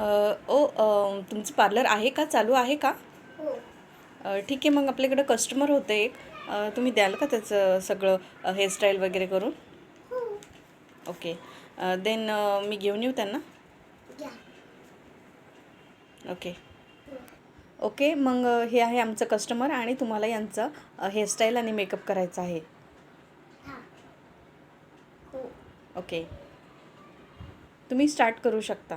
अ, ओ तुमचं पार्लर आहे का? चालू आहे का? हो. ठीक आहे मग आपल्याकडं कस्टमर होतं एक. तुम्ही द्याल का त्याचं सगळं हेअरस्टाईल वगैरे करून? हो. ओके देन मी घेऊन येऊ त्यांना? ओके ओके मग हे आहे आमचं कस्टमर आणि तुम्हाला यांचं हेअरस्टाईल आणि मेकअप करायचा आहे. हा. हो. ओके तुम्ही स्टार्ट करू शकता.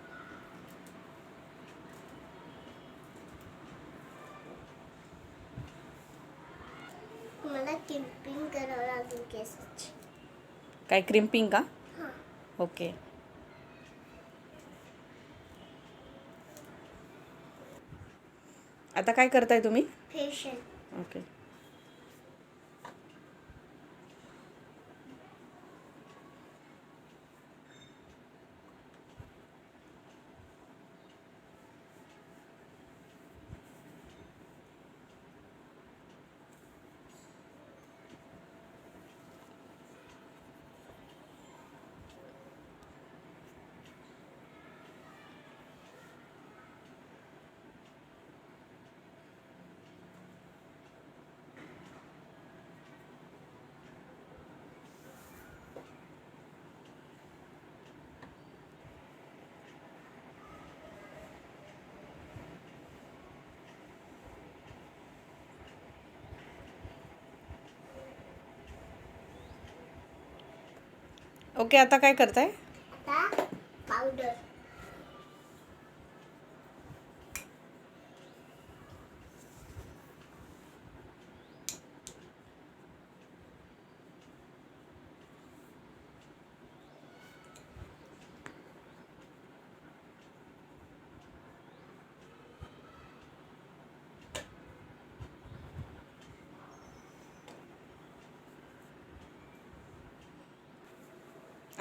किंपिंग करावं लागेल केसाची काय क्रिम्पिंग का? हां. ओके आता काय करताय तुम्ही? फेशियल ओके ओके आता काय करताय? पावडर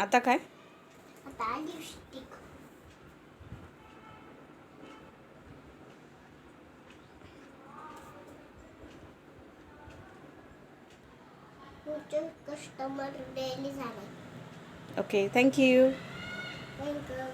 आता काय? आता लिपस्टिक तुमचे कस्टमर डेली झाले. Okay thank you thank you